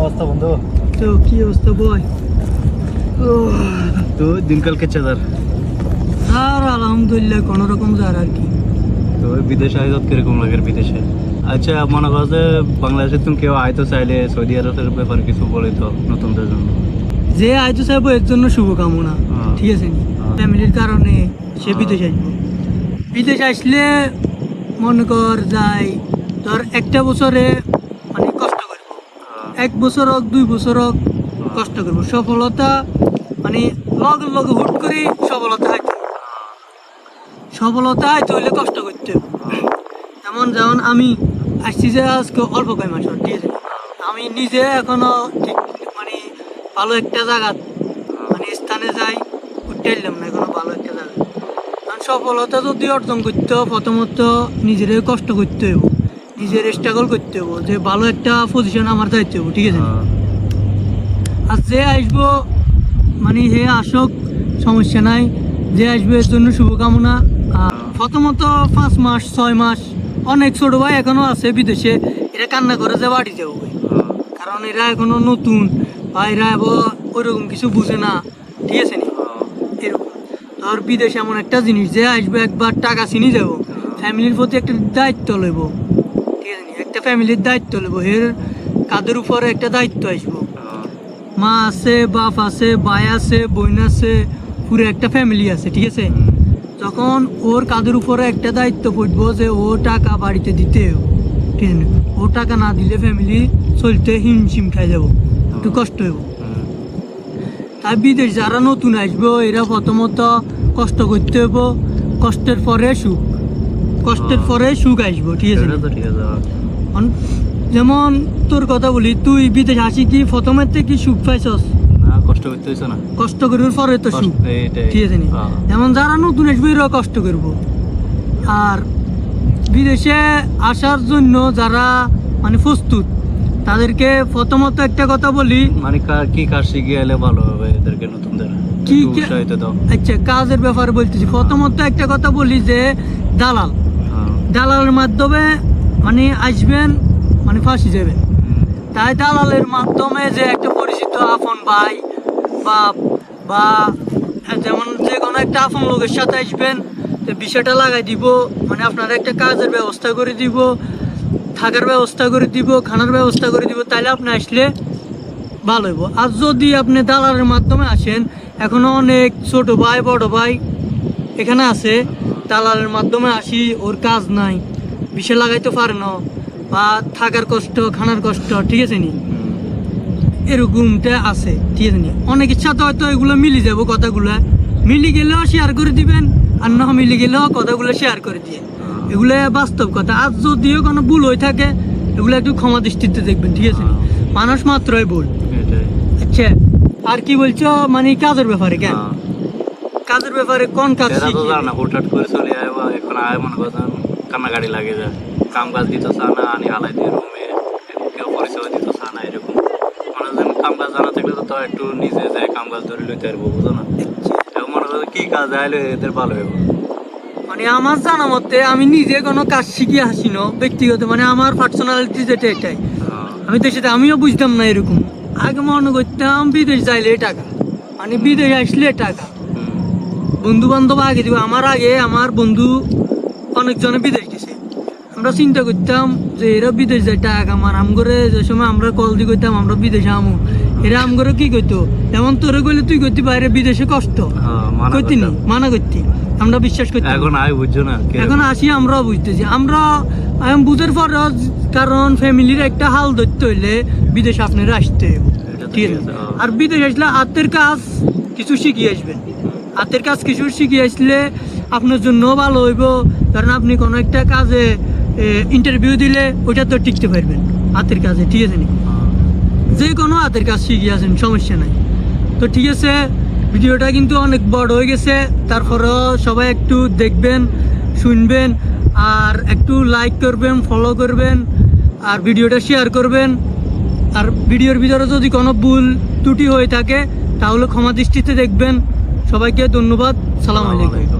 অবস্থা বন্ধু? তো কি অবস্থা বয় তো দিনকাল কেচ্ছে তার? আর আলহামদুলিল্লাহ কোনো রকম যার আর কি। তো বিদেশে আয়োজন কীরকম লাগে বিদেশে? আচ্ছা মনে করো যে বাংলাদেশে তুমি কেউ আয়তো চাইলে সৌদি আরবের ব্যাপারে কিছু বলে তো নতুনদের জন্য। যে আইতো সাহেব এর জন্য শুভকামনা। হ্যাঁ। ঠিক আছে। ফ্যামিলির কারণে সে হ্যাঁ। বিদেশ আসব। বিদেশ আসলে মনে কর যাই ধর একটা বছরে এক বছর হোক, দুই বছর হোক, কষ্ট করব। সফলতা মানে লগে লগে হুট করে সফলতা হয়তো সফলতা হয়তো হইলে কষ্ট করতে হবে। যেমন আমি আসছি যে আজকে অল্প কয় মাস ঠিক আছে? আমি নিজে এখনও ঠিক মানে ভালো একটা জায়গা মানে স্থানে যাই, উঠতে এলাম না এখনও ভালো একটা জায়গা। কারণ সফলতা যদি অর্জন করতে প্রথমত নিজেরাই কষ্ট করতে হবে নিজের স্ট্রাগল করতে হবে যে ভালো একটা পজিশন আমার যাইতে হবে ঠিক আছে? আর যে আসব মানে হে আসক সমস্যা নাই। যে আসবে এর জন্য শুভকামনা। প্রথমত পাঁচ মাস ছয় মাস অনেক ছোট ভাই এখনও আছে বিদেশে এরা কান্না করে যে বাড়ি যাব কারণ এরা এখনও নতুন বা এরা ওইরকম কিছু বুঝে না ঠিক আছে নি? এরকম। ধর বিদেশ এমন একটা জিনিস যে আসবে একবার টাকা চিনি যাব ফ্যামিলির প্রতি একটা দায়িত্ব লইব। একটা ফ্যামিলির দায়িত্ব লইব এর কাদের উপরে একটা দায়িত্ব আসব। মা আছে বাপ আছে ভাই আছে বোন আছে পুরো একটা ফ্যামিলি আছে ঠিক আছে? তখন ওর কাঁধের উপরে একটা দায়িত্ব পড়ব যে ও টাকা বাড়িতে দিতে ঠিক আছে? ও টাকা না দিলে ফ্যামিলি চলতে হিমশিম খাই যাব একটু কষ্ট হইব। তাই বিদেশ যারা নতুন আসব এরা প্রথমত কষ্ট করতে হইব কষ্টের পরে সুখ কষ্টের পরে সুখ আসব ঠিক আছে? ঠিক যেমন তোর কথা বলি তুই বিদেশ আসি কি প্রথমের থেকে সুখ পাইছস? কষ্ট করতে না। কষ্ট করার পরে তো সুখ। ঠিক আছে নি? হ্যাঁ। যেমন যারা নতুন আসবে এরা কষ্ট করব। আর বিদেশে আসার জন্য যারা মানে প্রস্তুত তাদেরকে প্রথমত একটা কথা বলি। মানে কা- কি কাজ শিখে এলে ভালো হবে এদেরকে নতুনদের? কি আচ্ছা কাজের ব্যাপারে বলতেছি। প্রথমত একটা কথা বলি যে দালাল। হ্যাঁ। দালালের মাধ্যমে মানে আসবেন মানে ফাঁসি যাবেন তাই দালালের মাধ্যমে যে একটা পরিচিত আপন ভাই বা বা যেমন যে কোনো একটা আপন লোকের সাথে আসবেন, তো বিষয়টা লাগাই দিব মানে আপনার একটা কাজের ব্যবস্থা করে দিব, থাকার ব্যবস্থা করে দিব, খানার ব্যবস্থা করে দিব তাহলে আপনি আসলে ভালো হইব। আর যদি আপনি দালালের মাধ্যমে আসেন, এখনও অনেক ছোট ভাই, বড় ভাই এখানে আছে, দালালের মাধ্যমে আসি, ওর কাজ নাই। বিষয় লাগাইতে পারে না বা থাকার কষ্ট খানার কষ্ট ঠিক আছে নি? এরকমটা আছে ঠিক আছে নি? অনেকের সাথে হয়তো এগুলো মিলি যাব কথাগুলো। মিলি গেলেও শেয়ার করে দিবেন আর না মিলি গেলেও কথাগুলো শেয়ার করে দিয়ে। এগুলো বাস্তব কথা। আর যদিও কোনো ভুল হয়ে থাকে এগুলো একটু ক্ষমা দৃষ্টিতে দেখবেন ঠিক আছে মানুষ মাত্রই ভুল। আচ্ছা আর কি বলছো? মানে কাজের ব্যাপারে কেন? হ্যাঁ। কাজের ব্যাপারে কোন কাজ শিখি? না হুটহাট করে চলে আয় এখন আয় মনে করছেন কান্নাকাটি লাগে যায় কাম কাজ দিত চা না আনি হালাই দিয়ে রুমে কেউ পরিচয় দিত চা না এরকম মনে হচ্ছে কাম কাজ জানা থাকলে তো একটু নিজে যায় কাম কাজ ধরে লইতে পারব বুঝো না মনে করছে কি কাজ আইলে এদের ভালো হবে মানে আমার জানা মতে আমি নিজে কোনো কাজ শিখি আসি না ব্যক্তিগত মানে আমার পার্সোনালিটি যেটা এটাই। আমি তো সেটা আমিও বুঝতাম না এরকম আগে মনে করতাম বিদেশ যাইলে টাকা মানে বিদেশ আসলে টাকা বন্ধু বান্ধব আগে দিব আমার আগে আমার বন্ধু অনেকজনে বিদেশ গেছে। আমরা চিন্তা করতাম যে এরা বিদেশ যায় টাকা আমার আম করে যে সময় আমরা কল দিয়ে করতাম আমরা বিদেশে আমু। এরা আম করে কি করতো যেমন তোরে গেলে তুই করতে বাইরে বিদেশে কষ্ট। হ্যাঁ, করতি নি? মানা করতি। আমরা বিশ্বাস করতাম। এখন আয় বুঝছ না? এখন আসি আমরাও বুঝতেছি। আমরা আমি বুঝার পর কারণ ফ্যামিলির একটা হাল ধরতে হইলে বিদেশ আপনারা আসতে ঠিক আছে, হ্যাঁ। আর বিদেশ আসলে হাতের কাজ কিছু শিখিয়ে আসবেন হাতের কাজ কিছু শিখিয়ে আসলে আপনার জন্য ভালো হইব। কারণ আপনি কোনো একটা কাজে ইন্টারভিউ দিলে ওইটা তো টিকতে পারবেন। হাতের কাজে, ঠিক আছে। যে কোনো হাতের কাজ শিখে আছেন সমস্যা নাই। তো ঠিক আছে, ভিডিওটা কিন্তু অনেক বড় হয়ে গেছে। তারপরেও সবাই একটু দেখবেন, শুনবেন, আর একটু লাইক করবেন ফলো করবেন, আর ভিডিওটা শেয়ার করবেন। আর ভিডিওর ভিতরে যদি কোনো ভুল ত্রুটি হয়ে থাকে, তাহলে ক্ষমা দৃষ্টিতে দেখবেন। সবাইকে ধন্যবাদ। সালাম আলাইকুম।